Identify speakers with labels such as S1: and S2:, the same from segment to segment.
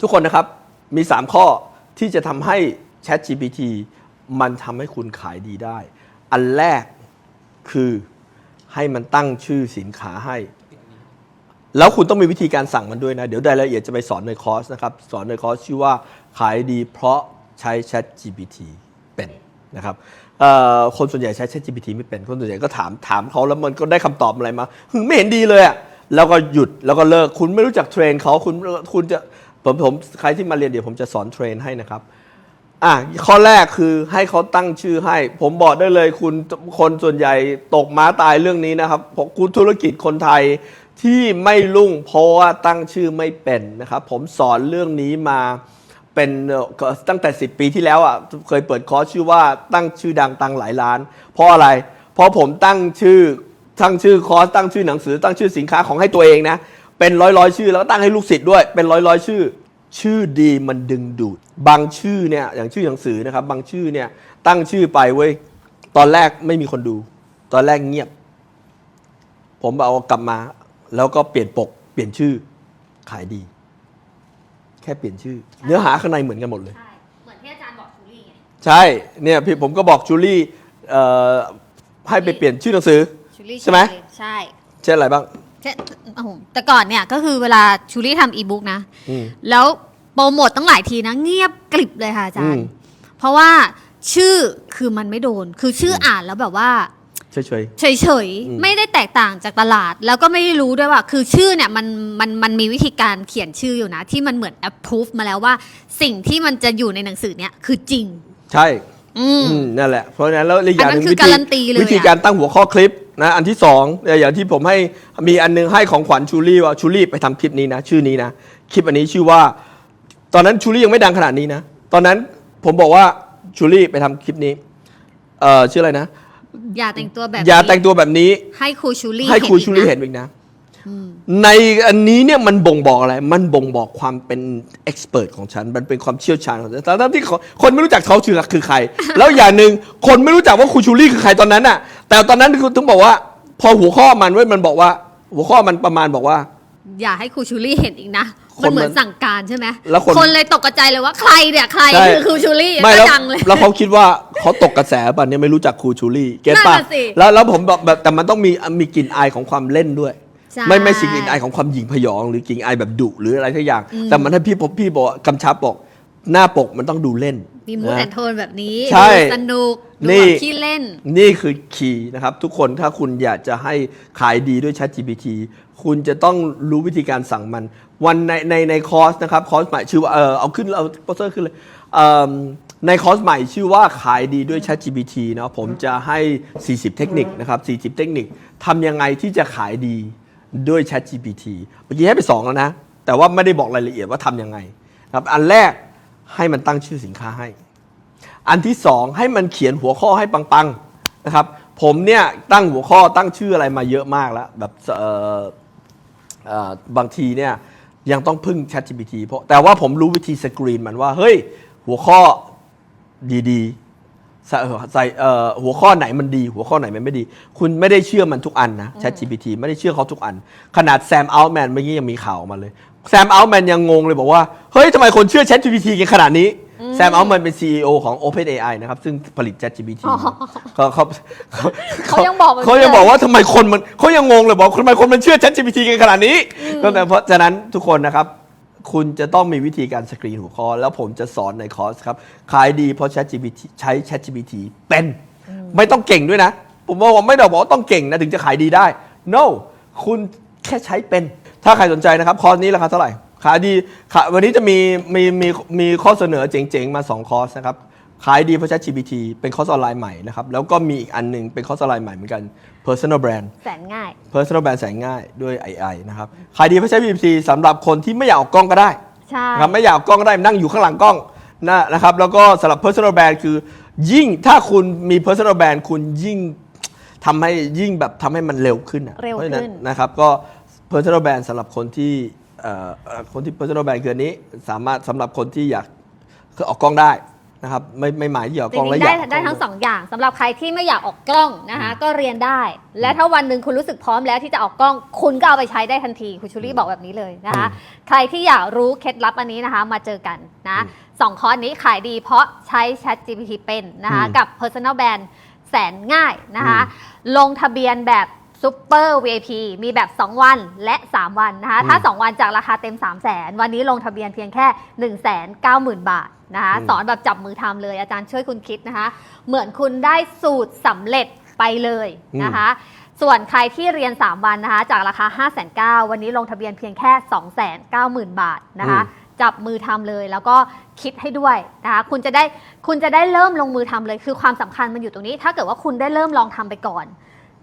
S1: ทุกคนนะครับมี 3 ข้อที่จะทำให้ Chat GPT มันทำให้คุณขายดีได้ อันแรกคือให้มันตั้งชื่อสินค้าให้ แล้วคุณต้องมีวิธีการสั่งมันด้วยนะ เดี๋ยวรายละเอียดจะไปสอนในคอร์สนะครับ สอนในคอร์สชื่อว่าขายดีเพราะใช้ Chat GPT เป็นนะครับคนส่วนใหญ่ใช้ Chat GPT ไม่เป็น คนส่วนใหญ่ก็ถามถามเขาแล้วมันก็ได้คำตอบอะไรมาหึไม่เห็นดีเลยอะแล้วก็หยุดแล้วก็เลิกคุณไม่รู้จักเทรนเขาคุณคุณจะ ผมผมใครที่มาเรียนเดี๋ยวผมจะสอนเทรนให้นะครับอะข้อแรกคือให้เขาตั้งชื่อให้ ผมบอกได้เลยคุณคนส่วนใหญ่ตกม้าตายเรื่องนี้นะครับเพราะคุณธุรกิจคนไทยที่ไม่รุ่งเพราะว่าตั้งชื่อไม่เป็นนะครับ ผมสอนเรื่องนี้มาเป็นตั้งแต่ 10 ปีที่แล้วอะเคยเปิดคอร์สชื่อว่าตั้งชื่อดังตังหลายล้าน เพราะอะไร เพราะผมตั้งชื่อตั้งชื่อคอร์สตั้งชื่อหนังสือตั้งชื่อสินค้าของให้ตัวเองนะ เป็นร้อยร้อยๆชื่อ แล้วก็ตั้งให้ลูกศิษย์ด้วย เป็นร้อยร้อยๆชื่อ ชื่อดีมันดึงดูด บางชื่อเนี่ยอย่างชื่อหนังสือนะครับ บางชื่อเนี่ยตั้งชื่อไปเว้ยตอนแรกไม่มีคนดู ตอนแรกเงียบ ผมเอากลับมา แล้วก็เปลี่ยนปก เปลี่ยนชื่อ ขายดี แค่เปลี่ยนชื่อ เนื้อหาข้างในเหมือนกันหมดเลย
S2: ใช่ เหมือนที่อาจารย์บอกชูรี่ไง
S1: ใช่เนี่ยพี่ผมก็บอกจูลี่เอ่อให้ไปเปลี่ยนชื่อหนังสือ
S2: ชูรี่
S1: ใช่ไหม
S2: ใช่
S1: เช่นอะไรบ้าง
S2: ใช่โอ้โหแต่ก่อนเนี่ยก็คือเวลาชูรี่ทำอีบุ๊กนะ
S1: อืม
S2: แล้วโปรโมทตั้งหลายทีนะ เงียบกริบเลยค่ะอาจาร
S1: อื
S2: ย์
S1: ม
S2: เพราะว่าชื่อคือมันไม่โดน คือชื่ออ่านแล้วแบบว่า
S1: เฉย
S2: เฉย
S1: อืม
S2: ๆ ไม่ได้แตกต่างจากตลาด แล้วก็ไม่ได้รู้ด้วยว่า คือชื่อเนี่ยมันมันมันมีวิธีการเขียนชื่ออยู่นะ ที่มันเหมือน approve มาแล้วว่า สิ่งที่มันจะอยู่ในหนังสือเนี่ยคือจริง
S1: ๆ ใช่
S2: อืม
S1: อืมนั่นแหละ เพราะฉะนั้นแล้วอีกอย่างหนึ่ง
S2: อันนั้นคือ
S1: วิธี
S2: การันตีเลย
S1: วิธี
S2: อะ
S1: การตั้งหัวข้อคลิป นะอันที่สองเนี่ยอย่างที่ผมให้มีอันนึงให้ของขวัญชูรี่ว่าชูรี่ไปทำคลิปนี้นะ ชื่อนี้นะ คลิปอันนี้ชื่อว่า ตอนนั้นชูรี่ยังไม่ดังขนาดนี้นะ ตอนนั้นผมบอกว่าชูรี่ไปทำคลิปนี้เอ่อชื่ออะไรนะ
S2: อย่าแต่งตัวแบบ
S1: อย่า
S2: นี้
S1: แต่งตัวแบบนี้
S2: ให้ครูชูรี่
S1: ให้ครู
S2: อีก
S1: ชูรี่
S2: นะ
S1: เห็นอีกนะในอันนี้เนี่ยมันบ่งบอกอะไร มันบ่งบอกความเป็นเอ็กซ์เพรสของฉัน มันเป็นความเชี่ยวชาญของฉันแต่ทั้งที่คนคนไม่รู้จักเขาชื่อคือใคร แล้วอย่างหนึ่งคนไม่รู้จักว่าครูชูรี่คือใครตอนนั้นน่ะ แต่ตอนนั้นคือต้องบอกว่า พอหัวข้อมันเว้ยมันบอกว่า หัวข้อมันประมาณบอกว่า
S2: อย่าให้ครูชูรี่เห็นอีกนะ
S1: คน
S2: มันเหมือ
S1: มันน
S2: สั่งการใช่ไหม
S1: แล้วคน
S2: คนเลยตกกระจายเลยว่าใครเนี่ยใคร
S1: ใช่
S2: คือครูชูรี่
S1: ไม่
S2: ก็
S1: แล้ว
S2: ดังเลย
S1: แล้วเขาคิดว่าเขาตกกระแสป่ะเนี่ยไม่รู้จักครูชูรี่เก็ตป่ะ
S2: นั่นน่ะสิ
S1: แล้วแล้วผมบอกแบบแต่มันต้องมีมีกลิ่นอายของความเล่นด้วย
S2: ใช่
S1: ไม่ไม่สิ่งกลิ่นอายของความหยิงพยอง หรือกลิ่นอายแบบดุหรืออะไรทุกอย่าง แต่มันให้พี่ผมพี่บอกกำชับบอกหน้าปกมันต้องดูเล่น
S2: มีมูด
S1: นะ
S2: แอนโทนแบบนี้
S1: ใช่
S2: ดูสนุกดู
S1: นี่
S2: แบบขี้เล่น
S1: นี่คือคีย์นะครับ ทุกคนถ้าคุณอยากจะให้ขายดีด้วย Chat GPT คุณจะต้องรู้วิธีการสั่งมัน วันในในในคอร์สนะครับคอร์สใหม่ชื่อว่าเออเอาขึ้นเอาโปสเตอร์ขึ้นเลยเอิ่มในคอร์สใหม่ชื่อว่าขายดีด้วย Chat GPT นะผมจะให้ 40 เทคนิคนะครับ 40 เทคนิคทำยังไงที่จะขายดีด้วย Chat GPT เมื่อกี้ให้ไป 2 แล้วนะ แต่ว่าไม่ได้บอกรายละเอียดว่าทำยังไงนะครับอันแรก ให้มันตั้งชื่อสินค้าให้ อันที่สองให้มันเขียนหัวข้อให้ปังๆนะครับ ผมเนี่ยตั้งหัวข้อตั้งชื่ออะไรมาเยอะมากแล้ว แบบบางทีเนี่ยยังต้องพึ่ง ChatGPT เพราะแต่ว่าผมรู้วิธีสกรีนมันว่า เฮ้ย หัวข้อดีๆ ใส่หัวข้อไหนมันดี หัวข้อไหนมันไม่ดี คุณไม่ได้เชื่อมันทุกอันนะ ChatGPT ไม่ได้เชื่อเขาทุกอัน ขนาดแซมอัลแมนเมื่อกี้ยังมีข่าวออกมาเลย แซมอัลแมนยังงงเลยบอกว่า เฮ้ยทำไมคนเชื่อ ChatGPT กันขนาดนี้ แซมอัลแมนเป็น CEO ของ OpenAI นะครับ ซึ่งผลิต ChatGPT เขาเขาเขา
S2: เขายังบอกแบบนี้
S1: เขายังบอกว่าทำไมคนมันเขายังงงเลยบอกทำไมคนมันเชื่อ ChatGPT กันขนาดนี้ก็แต่เพราะฉะนั้นทุกคนนะครับ คุณจะต้องมีวิธีการสกรีนหัวข้อ แล้วผมจะสอนในคอร์สครับ ขายดีเพราะ ChatGPT ใช้ ChatGPT เป็นไม่ต้องเก่งด้วยนะ ผมบอกว่าไม่ได้บอกว่าต้องเก่งนะถึงจะขายดีได้ no คุณแค่ใช้เป็น ถ้าใครสนใจนะครับ คอร์สนี้ราคาเท่าไหร่ขายดีขายวันนี้จะมีมีมีมีข้อเสนอเจ๋งๆ มา 2 คอร์สนะครับ ขายดีเพราะ ChatGPT เป็นคอร์สออนไลน์ใหม่นะครับ แล้วก็มีอีกอันหนึ่งเป็นคอร์สออนไลน์ใหม่เหมือนกัน personal brand
S2: แสนง่าย
S1: personal brand แสนง่ายด้วย AI นะครับ ขายดีเพราะ ChatGPT สำหรับคนที่ไม่อยากออกกล้องก็ได้
S2: ใช่
S1: นะครับไม่อยากออกกล้องก็ได้นั่งอยู่ข้างหลังกล้องนะนะครับ แล้วก็สำหรับ personal brand คือ ยิ่งถ้าคุณมี personal brand คุณยิ่งทำให้ยิ่งแบบทำให้มันเร็วขึ้นอะ
S2: เร็ว
S1: พาะฉะนั้น
S2: ขึ้น
S1: นะครับก็ personal brand สำหรับคนที่เอ่อเอ่อคนที่ personal brand คืออันนี้สามารถสำหรับคนที่อยากคือออกกล้องได้นะครับไม่ไม่หมายเหยื่อ
S2: จ
S1: กล้อง
S2: ริ
S1: และ
S2: ง
S1: อ
S2: ๆได้
S1: ยาก
S2: ได้ทั้งสองอย่างสำหรับใครที่ไม่อยากออกกล้องนะคะก็เรียนได้ และถ้าวันหนึ่งคุณรู้สึกพร้อมแล้วที่จะออกกล้อง คุณก็เอาไปใช้ได้ทันทีคุณชูรี่บอกแบบนี้เลยนะคะใครที่อยากรู้เคล็ดลับอันนี้นะคะ มาเจอกันนะสองคอร์สนี้ขายดีเพราะใช้ Chat GPT เป็นนะคะ
S1: อืม
S2: กับ Personal Brand แสนง่ายนะคะลงทะเบียนแบบ ซูเปอร์ VIP มีแบบ 2 วันและ 3 วันนะคะ ถ้า 2 วันจากราคาเต็ม 3 0 0แสนวันนี้ลงทะเบียนเพียงแค่ 1 9 0 0 0 0 บาทนะคะ
S1: อืม
S2: สอนแบบจับมือทำเลยอาจารย์ช่วยคุณคิดนะคะ เหมือนคุณได้สูตรสำเร็จไปเลยนะคะ ส่วนใครที่เรียน 3 วันนะคะ จากราคา 5 9 0 0 0วันนี้ลงทะเบียนเพียงแค่ 2 9 0 0 0 0 บาทนะคะจับมือทำเลยแล้วก็คิดให้ด้วยนะคะคุณจะได้คุณจะได้เริ่มลงมือทำเลย คือความสำคัญมันอยู่ตรงนี้ ถ้าเกิดว่าคุณได้เริ่มลองทำไปก่อน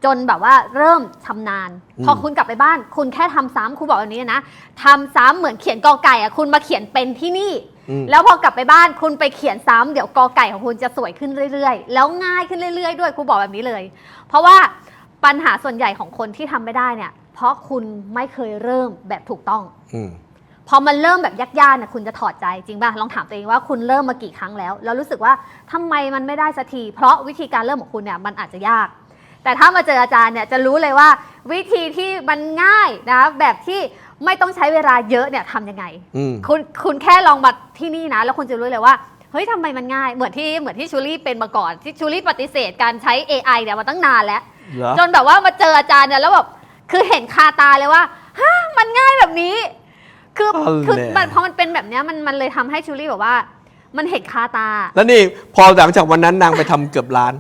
S2: จนแบบว่าเริ่มชำนาญ
S1: อืม
S2: พอคุณกลับไปบ้าน คุณแค่ทำซ้ำครูบอกแบบนี้นะทำซ้ำเหมือนเขียนกอไก่อะคุณมาเขียนเป็นที่นี่
S1: อืม
S2: แล้วพอกลับไปบ้านคุณไปเขียนซ้ำเดี๋ยวกอไก่ของคุณจะสวยขึ้นเรื่อยๆ แล้วง่ายขึ้นเรื่อย ๆ ด้วยครูบอกแบบนี้เลย เพราะว่าปัญหาส่วนใหญ่ของคนที่ทำไม่ได้เนี่ย เพราะคุณไม่เคยเริ่มแบบถูกต้อง
S1: อืม
S2: พอมันเริ่มแบบยากๆเนี่ยคุณจะถอดใจจริงป่ะลองถามตัวเองว่าคุณเริ่มมากี่ครั้งแล้ว แล้วรู้สึกว่าทำไมมันไม่ได้สักทีเพราะวิธีการเริ่มของคุณเนี่ยมันอาจจะยาก แต่ถ้ามาเจออาจารย์เนี่ยจะรู้เลยว่าวิธีที่มันง่ายนะแบบที่ไม่ต้องใช้เวลาเยอะเนี่ยทำยังไง
S1: อืม
S2: คุณคุณแค่ลองมาที่นี่นะ แล้วคุณจะรู้เลยว่า เฮ้ยทำไมมันง่าย เหมือนที่เหมือนที่ชูรี่เป็นมาก่อน ที่ชูรี่ปฏิเสธการใช้ AI เนี่ยมาตั้งนานแล้ว
S1: เหรอ
S2: จนแบบว่ามาเจออาจารย์เนี่ยแล้วแบบคือเห็นคาตาเลยว่าฮะมันง่ายแบบนี้ คือ
S1: เอา
S2: คือ
S1: แหละ
S2: มันพอมันเป็นแบบเนี้ยมันมันเลยทำให้ชูรี่แบบว่า มันเห็นคาตา
S1: แล้วนี่พอหลังจากวันนั้นนางไปทำเกือบล้าน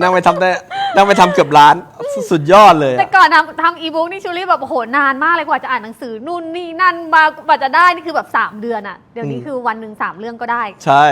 S1: นางไปทำได้ นางไปทำเกือบล้านสุสุดยอดเลย
S2: แต่
S1: อะ
S2: ก่อนทำทำอีบุ๊กนี่ชูรี่แบบโอ้โหนานมากเลยกว่าจะอ่านหนังสือนู่นนี่นั่นมากว่าจะได้นี่คือแบบ 3 เดือนอะเดี๋ยวนี้คือวันหนึ่งสามเรื่องก็ได้
S1: ใช่